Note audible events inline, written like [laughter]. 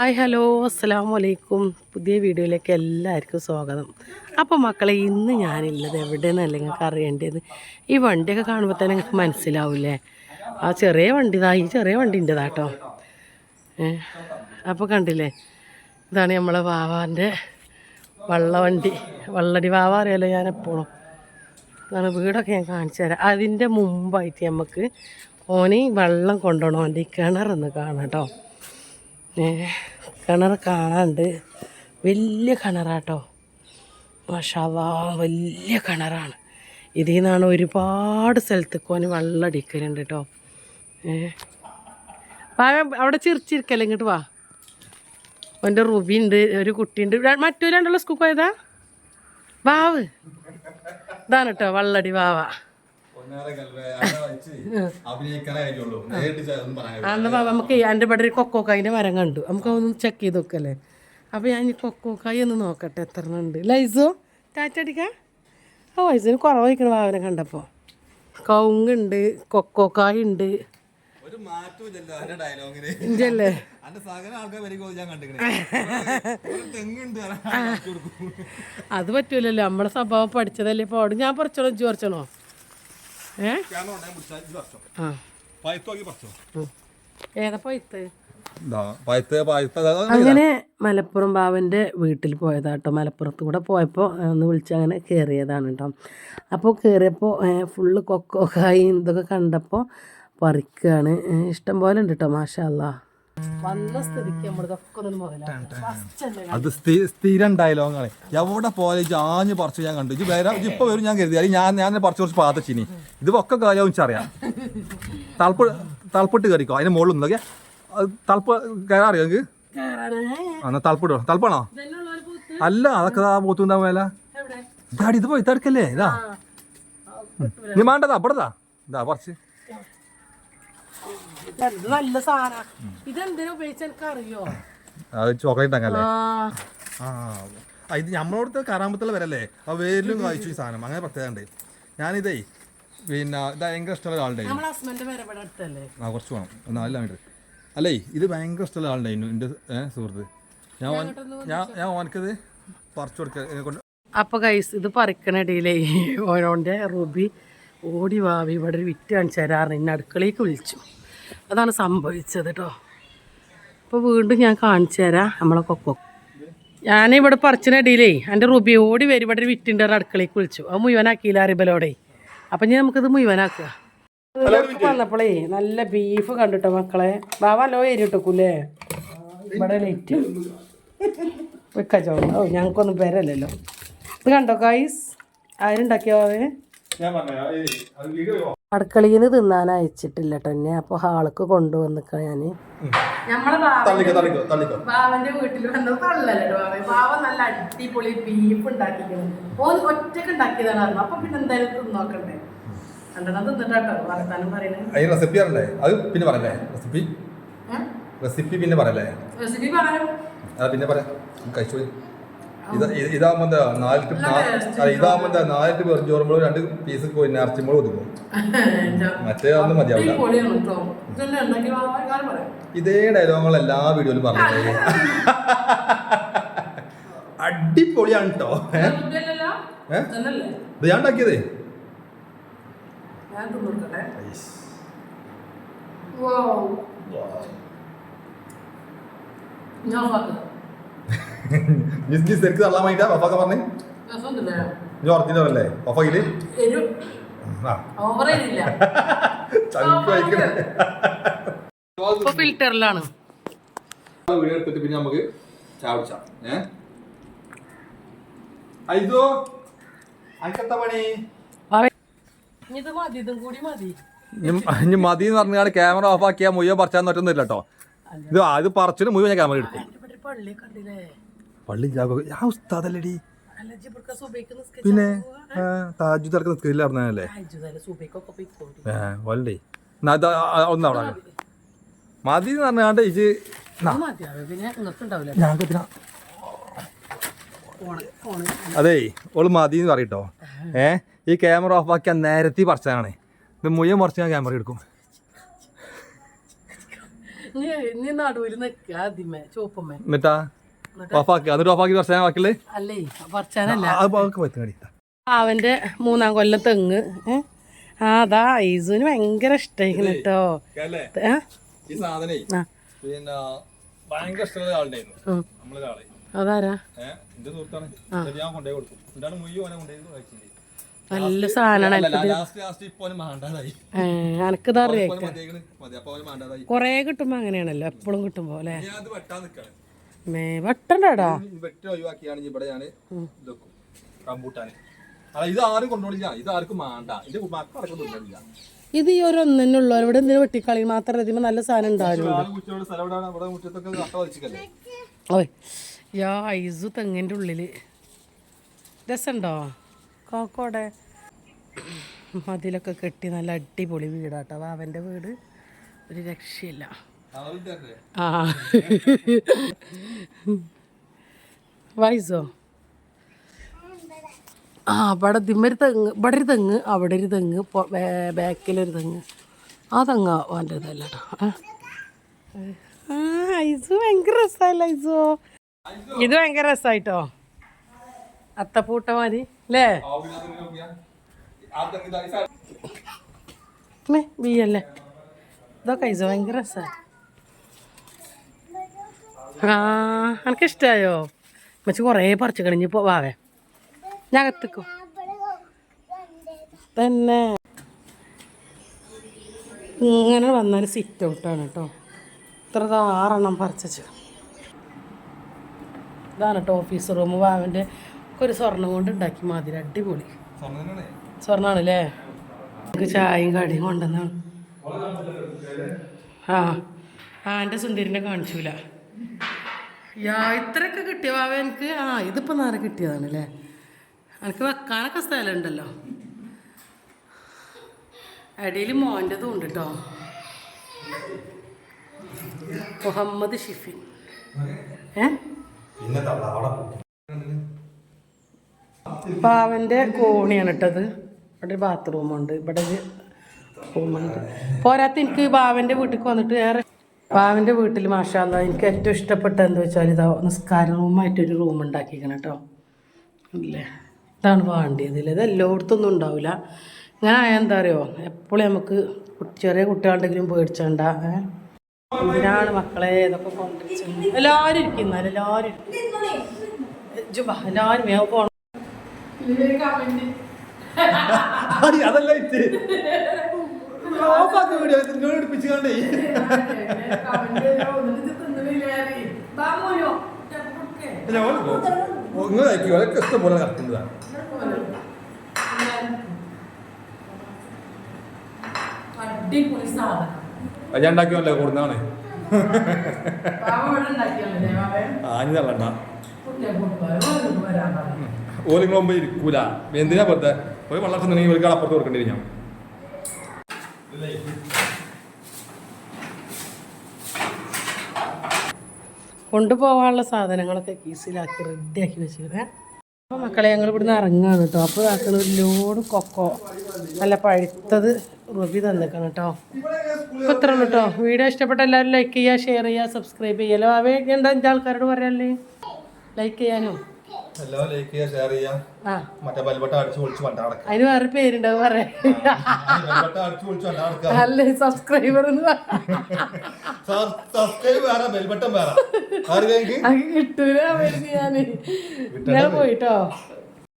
Hi hello. അസ്സാം വലൈക്കും പുതിയ വീഡിയോയിലേക്ക് എല്ലാവർക്കും സ്വാഗതം. അപ്പോൾ മക്കളെ ഇന്ന് ഞാനില്ലത് എവിടെയെന്നല്ല നിങ്ങൾക്ക് അറിയേണ്ടത്? ഈ വണ്ടിയൊക്കെ കാണുമ്പോൾ തന്നെ നിങ്ങൾക്ക് മനസ്സിലാവില്ലേ? ആ ചെറിയ വണ്ടി ഇതാ ഈ ചെറിയ വണ്ടിന്റെതാ കേട്ടോ അപ്പോൾ കണ്ടില്ലേ? ഇതാണ് നമ്മളെ വാവാന്റെ വള്ളവണ്ടി വള്ളടി വാവ അറിയാലോ ഞാൻ എപ്പോഴും അതാണ് വീടൊക്കെ ഞാൻ കാണിച്ചു തരാം. അതിന്റെ മുമ്പായിട്ട് നമുക്ക് ഓനെ വെള്ളം കൊണ്ടുപോകണം അവന്റെ കിണറൊന്ന് കാണാം കേട്ടോ. കിണർ കാണാണ്ട് വലിയ കിണറാട്ടോ. മാഷാവാ വലിയ കിണറാണ്. ഇതിൽ നിന്നാണ് ഒരുപാട് സ്ഥലത്ത് ഓന് വെള്ളം അടിക്കലുണ്ട് കേട്ടോ വാ അവിടെ ചിരിച്ചിരിക്കല്ലേ ഇങ്ങോട്ട് വാ. ഓന്റെ റുബി ഉണ്ട് ഒരു കുട്ടിയുണ്ട് ഉണ്ട് മറ്റു രണ്ടുള്ള സ്കൂൾ പോയതാ? വാവ്. ഇതാണ് കേട്ടോ വള്ളടി വാവ. നമുക്ക് എന്റെ ഇവിടെ ഒരു കൊക്കോക്കായിന്റെ മരം കണ്ടു. നമുക്ക് ഒന്ന് ചെക്ക് ചെയ്ത് നോക്കല്ലേ? അപ്പോൾ ഞാൻ ഈ കൊക്കോക്കായി ഒന്ന് നോക്കട്ടെ എത്ര ഉണ്ട്. ലൈസോ ടാറ്റടിക്കാം ആ വയസ്സിന് കുറവായിരിക്കണം വാവനെ കണ്ടപ്പോൾ കവുങ്ങുണ്ട് കൊക്കോക്കായ ഉണ്ട്. അത് പറ്റൂലല്ലോ. നമ്മളെ സ്വഭാവം പഠിച്ചതല്ലേ ഇപ്പോൾ അവിടെ. ഞാൻ പറിച്ചോളൂ ഇജ്ജ് അങ്ങനെ മലപ്പുറം ബാവന്റെ വീട്ടിൽ പോയതാട്ടോ. മലപ്പുറത്ത് കൂടെ പോയപ്പോൾ ഒന്ന് വിളിച്ച് അങ്ങനെ കയറിയതാണ് കേട്ടോ. അപ്പോൾ കയറിയപ്പോൾ ഫുള്ള് കൊക്കോക്കായി ഇതൊക്കെ കണ്ടപ്പോൾ പറിക്കുകയാണ് ഇഷ്ടം പോലെ ഉണ്ട് കേട്ടോ മാഷല്ല വന്ന സ്ഥിതിക്ക് നമ്മളിതൊക്കെ ഒന്ന് മുതലാണ് അത് സ്ഥി- സ്ഥിരം ഡയലോഗാണ് എവിടെ പോലെ ജാഞ്ഞ് പറിച്ചു ഞാൻ കണ്ടു. ഇത് ഇപ്പൊ വരും ഞാൻ കരുതി. അല്ലെങ്കിൽ ഞാൻ ഞാൻ പറിച്ചു കുറച്ച് പാതച്ചിനി ഇത് ഒക്കെ കാര്യം അറിയാം. തളപ്പ് തളപ്പിട്ട് കയറിക്കോ? അതിന് മുകളിൽ നിന്നൊക്കെ? തളപ്പ് കയറാറിയോ നിങ്ങൾക്ക് എന്നാ തളപ്പിട്ടോ തളപ്പാണോ? അല്ല അതൊക്കെ പോത്തുണ്ടാ മേല. ഇതാടി ഇത് പോയി തടുക്കല്ലേ ഇതാ. നീ മാണ്ടതാ അപ്പടതാ ഇതാ പറിച്ച്. ഇത് നല്ല സാധന. ഇതെന്തിനാ ഉപയോഗിച്ച എനിക്ക് അറിയോ അത് ചോക്ലേറ്റ് അങ്ങല്ലേ ആ. ഇത് നമ്മളോടത്ത് കറാമ്പത്തുള്ള വരല്ലേ ആ വേരിലും വായിച്ചു ഈ സാധനം. അങ്ങനെ പ്രത്യേകത ഉണ്ട്. ഞാനിതേ പിന്നെ ഇത് ഭയങ്കര ഇഷ്ടമുള്ള അടുത്തല്ലേ? ആ കുറച്ച് വേണം ഒന്ന് നാല് മീറ്റർ അല്ലേ ഇത് ഭയങ്കര ഇഷ്ടമുള്ള ആളുണ്ടായിരുന്നു എന്റെ സുഹൃത്ത്. ഞാൻ ഞാൻ ഞാൻ ഓനക്കത് പറിച്ചു കൊടുക്ക. അപ്പൊ അപ്പോൾ കൈസ് ഇത് പറിക്കണിടയിലേ ഓരോന്റെ റുബി ഓടി വാവി ഇവിടെ ഒരു വിറ്റ് കാണിച്ചു തരാറ് അടുക്കളേക്ക് അടുക്കളയ്ക്ക് വിളിച്ചു. അതാണ് സംഭവിച്ചത് കേട്ടോ അപ്പോൾ വീണ്ടും ഞാൻ കാണിച്ചു തരാം നമ്മളെ കൊക്കോ. ഞാനിവിടെ പറിച്ചിനടിയിലേ എന്റെ റുബി ഓടി വരും. ഇവിടെ ഒരു വിറ്റിന്റെ അടുക്കളയ്ക്ക് വിളിച്ചു. അത് മുഴുവനാക്കിയില്ല അറിബലോടെ അപ്പം ഞാൻ നമുക്കിത് മുഴുവനാക്കുക. വന്നപ്പോളേ വന്നപ്പോഴേ നല്ല ബീഫ് കണ്ടിട്ടോ മക്കളെ? ബാവല്ലോ എരിട്ടൂല്ലേ ഇവിടെ ലൈറ്റ് വെക്കാച്ചോ ഓ ഞങ്ങൾക്കൊന്നും പേരല്ലല്ലോ. ഇത് കണ്ടോ ഗൈസ് ആരുണ്ടാക്കിയോ അവേ അടുക്കളയിൽ നിന്ന് തിന്നാൻ അയച്ചിട്ടില്ല തന്നെ അപ്പൊ ഹാൾക്ക് കൊണ്ടുവന്നിക്ക ഞാൻ. ബാവന്റെ വീട്ടിൽ വന്നത് തള്ളല്ലോ ബാവ നല്ല അടിപൊളി ബീഫ് ഉണ്ടാക്കിക്കുന്നു ഓൻ ഒറ്റയ്ക്ക് ഉണ്ടാക്കിയതാണ് അപ്പൊ പിന്നെ എന്തായാലും തിന്നോക്കണ്ടേ? രണ്ടെണ്ണം തിന്നിട്ടാട്ടോ വർത്താനം പറയുന്നത് റെസിപ്പി അറിയണ്ടേ അത് പിന്നെ പറയല്ലേ റെസിപ്പി റെസിപ്പി പിന്നെ പറയല്ലേ? റെസിപ്പി പറയാം പിന്നെ പറയാം. കഴിച്ചു ഇത് നാല് എന്താ നാലിട്ട് രണ്ട് പീസ് കോഴി ഇറച്ചിമ്പോൾ ഒതുക്കും. മറ്റേ ഒന്നും മതിയാവില്ല. ഇതേ ഡയലോഗുകൾ എല്ലാ വീഡിയോയിലും പറഞ്ഞത് അടിപൊളിയാണ് കേട്ടോ ഇത് ഞാൻ ഉണ്ടാക്കിയതേ? ഞാൻ ശരിക്കും തള്ളാൻ വേണ്ടിട്ടാ പപ്പൊക്കെ പറഞ്ഞേ? ഇനി അല്ലേ പപ്പയിൽ ഫിൽറ്ററിലാണ് വീഡിയോ എടുത്തിട്ട് പിന്നെ നമുക്ക് ഏ? അനക്കെത്ത പണി? ഇനി മതി എന്ന് പറഞ്ഞാൽ ക്യാമറ ഓഫ് ആക്കിയാ മുഴുവൻ പറിച്ചാന്ന് പറ്റുന്നില്ല കേട്ടോ ഇത് അത് ഇത് പറിച്ചിട്ട് മുഴുവൻ ഞാൻ ക്യാമറ എടുക്കും. പള്ളി ആ ഉസ്താദല്ലടി? പിന്നെ താജു തലക്ക് നിൽക്കില്ല പറഞ്ഞല്ലേ ഏ വല്ലേ എന്നാ ഇത് ഒന്ന് അവിടെ മതി. എന്ന് പറഞ്ഞാണ്ട് ഇത് അതെ ഞങ്ങൾക്ക് ഓൾ മതി എന്ന് പറയട്ടോ ഏ ഈ ക്യാമറ ഓഫ് ആക്കിയാൽ നേരത്തെ പറിച്ചതാണ്. ഇത് മുഴുവൻ പറിച്ച് ഞാൻ ക്യാമറ എടുക്കും. എന്നിട്ടാ? ഓഫാക്കി എന്നിട്ട് ഓഫാക്കി കുറച്ചാൽ ബാക്കിയുള്ളത് അല്ലേ പറിച്ചാനല്ല അവന്റെ മൂന്നാം കൊല്ലം തെങ്ങ്? ആ അതാ ഐസുവിന് ഭയങ്കര ഇഷ്ടായിക്കണ് കേട്ടോ. അതാരാ? നല്ല സാധനമാണ് കൊറേ കിട്ടുമ്പോ അങ്ങനെയാണല്ലോ എപ്പോഴും കിട്ടുമ്പോ അല്ലേ? വട്ടണ്ടാടാ. വെട്ടി ഒഴിവാക്കിയാണെങ്കിൽ ഇവിടെ ഞാൻ ഇതൊക്കും റംബൂട്ടാന്. അല്ല ഇത് ആരും കൊണ്ടുപോയില്ല ഇത് ആർക്കും മാണ്ട. ഇത് മക്കളൊക്കെ തിന്നില്ല ഇത് ഈ ഒരു ഒന്നിനുള്ള ഉള്ളൂ ഇവിടെ എന്തിനു വെട്ടിക്കളി മാത്രം ഇതിന് നല്ല സാധനം ഉണ്ടാവും യാ ഐസു തെങ്ങിന്റെ ഉള്ളിൽ രസമുണ്ടോ കോക്കോടെ. മതിലൊക്കെ കെട്ടി നല്ല അടിപൊളി വീടാട്ടോ. അവന്റെ വീട് ഒരു രക്ഷയില്ല. ആ. വയസ്സോ ആ അവിടെ ദിമ്മൊരു തെങ്ങ് ഇവിടെ ഒരു തെങ്ങ് അവിടെ ഒരു തെങ്ങ് ബാക്കിലൊരു തെങ്ങ്. ആ തെങ്ങ് അവന്റെ ഇതല്ല ആ. ഐസു ഭയങ്കര രസമല്ല ഐസു. ഇത് ഭയങ്കര രസമായിട്ടോ അത്തപ്പൂട്ട മതി അല്ലേ ബി ബിയല്ലേ ഇതൊക്കെ ഐസു ഭയങ്കര രസമാണ് ആ എനിക്കിഷ്ടമായോ മച്ച് കുറേ പറിച്ചു കളിഞ്ഞ് പോ വാവേ ഞാൻ കത്തിക്കോ തന്നെ. ഇങ്ങനെ വന്നാൽ സിറ്റ് ഔട്ടാണ് കേട്ടോ ഇത്ര ആറെണ്ണം പറിച്ചു ഇതാണ് കേട്ടോ ഓഫീസ് റൂം വാവന്റെ ഒരു സ്വർണം കൊണ്ട് ഉണ്ടാക്കി മാതിരി അടിപൊളി. സ്വർണമാണ് അല്ലേ നമുക്ക് ചായയും കടിയും കൊണ്ടുവന്നാണ്. ആ ആ എന്റെ സുന്ദരിനെ കാണിച്ചൂല. യാ ഇത്രയൊക്കെ കിട്ടിയ വാവ എനിക്ക്? ആ ഇതിപ്പോൾ നേരെ കിട്ടിയതാണ് അല്ലേ എനിക്ക് വെക്കാനൊക്കെ സ്ഥലമുണ്ടല്ലോ. അടിയിൽ മോന്റെതും ഉണ്ട് കേട്ടോ മുഹമ്മദ് ഷിഫിൻ പാവന്റെ കോണിയാണ് ഇട്ടത് ഒരു ബാത്റൂമുണ്ട് ഇവിടെ പോരാത്ത എനിക്ക് ബാവന്റെ വീട്ടിൽ വന്നിട്ട് വേറെ ബാവന്റെ വീട്ടിൽ മാഷാല്ല എനിക്ക് ഏറ്റവും ഇഷ്ടപ്പെട്ട എന്താ വെച്ചാൽ ഇതാ നിസ്കാര റൂമായിട്ടൊരു റൂം ഉണ്ടാക്കിക്കണം കേട്ടോ അല്ലേ? ഇതാണ് വേണ്ടിയത്. ഇല്ല ഇത് എല്ലായിടത്തൊന്നും ഉണ്ടാവില്ല ഞാൻ എന്താ അറിയോ? എപ്പോഴും നമുക്ക് ചെറിയ കുട്ടികളുണ്ടെങ്കിലും പേടിച്ചണ്ട ഇതിനാണ് മക്കളെ ഇതൊക്കെ കൊണ്ടുവച്ചത്? എല്ലാവരും ഇരിക്കുന്ന എല്ലാവരും ജുബ എല്ലാവരും വേഗം പോകണം [laughs] അതല്ല [laughs] ഓഫാക്കി വീഡിയോ നിങ്ങൾ എടുപ്പിച്ച് കണ്ടേ നിങ്ങൾ അയക്കും അതൊക്കെ ഇഷ്ടം പോലെ കറക്കുന്നതാണ് ഞാൻ ഉണ്ടാക്കിയല്ലേ കൊടുന്നാണ് ബാബ ഇവിടെ ഉണ്ടാക്കിയാലേ ബാബേ ആഞ്ഞു തള്ളണ്ട. കുട്ടിയെ കൊണ്ടുപോയി വരാൻ പറഞ്ഞു ഓലിങ്ങൾ മുമ്പ് ഇരിക്കൂല. എന്തിനാ വെറുതെ? പോയി വെള്ളം തിന്നണമെങ്കിൽ ഒരു അപ്പുറത്ത് കൊടുക്കേണ്ടി വരും ഞാൻ. കൊണ്ടുപോകാനുള്ള സാധനങ്ങളൊക്കെ കീസിലാക്കി റെഡിയാക്കി വെച്ചിരുന്നേ അപ്പോൾ മക്കളെ ഞങ്ങൾ ഇവിടുന്ന് ഇറങ്ങുകയാണ് കേട്ടോ അപ്പോൾ ആക്കണ ഒരു ലോഡ് കൊക്കോ. നല്ല പഴുത്തത് റുബി തന്നിക്കണം കേട്ടോ അപ്പോൾ ഇത്ര കേട്ടോ വീഡിയോ ഇഷ്ടപ്പെട്ട എല്ലാവരും ലൈക്ക് ചെയ്യുക ഷെയർ ചെയ്യുക സബ്സ്ക്രൈബ് ചെയ്യാലോ അവയെ എന്താ അഞ്ചാൾക്കാരോട് പറയാല്ലേ? ലൈക്ക് ചെയ്യാനും. ലൈക്ക് ചെയ്യുക ഷെയർ മറ്റേ ബൽബട്ട അടിച്ചു അതിന് വേറെ പേരുണ്ടാവും പറയാം. അല്ലേ സബ്സ്ക്രൈബർ സബ്സ്ക്രൈബ് വേറെ ബെൽബട്ടം വേറെ. ആർക്കെങ്കിൽ അത് കിട്ടൂല ഞാൻ പോയിട്ടോ?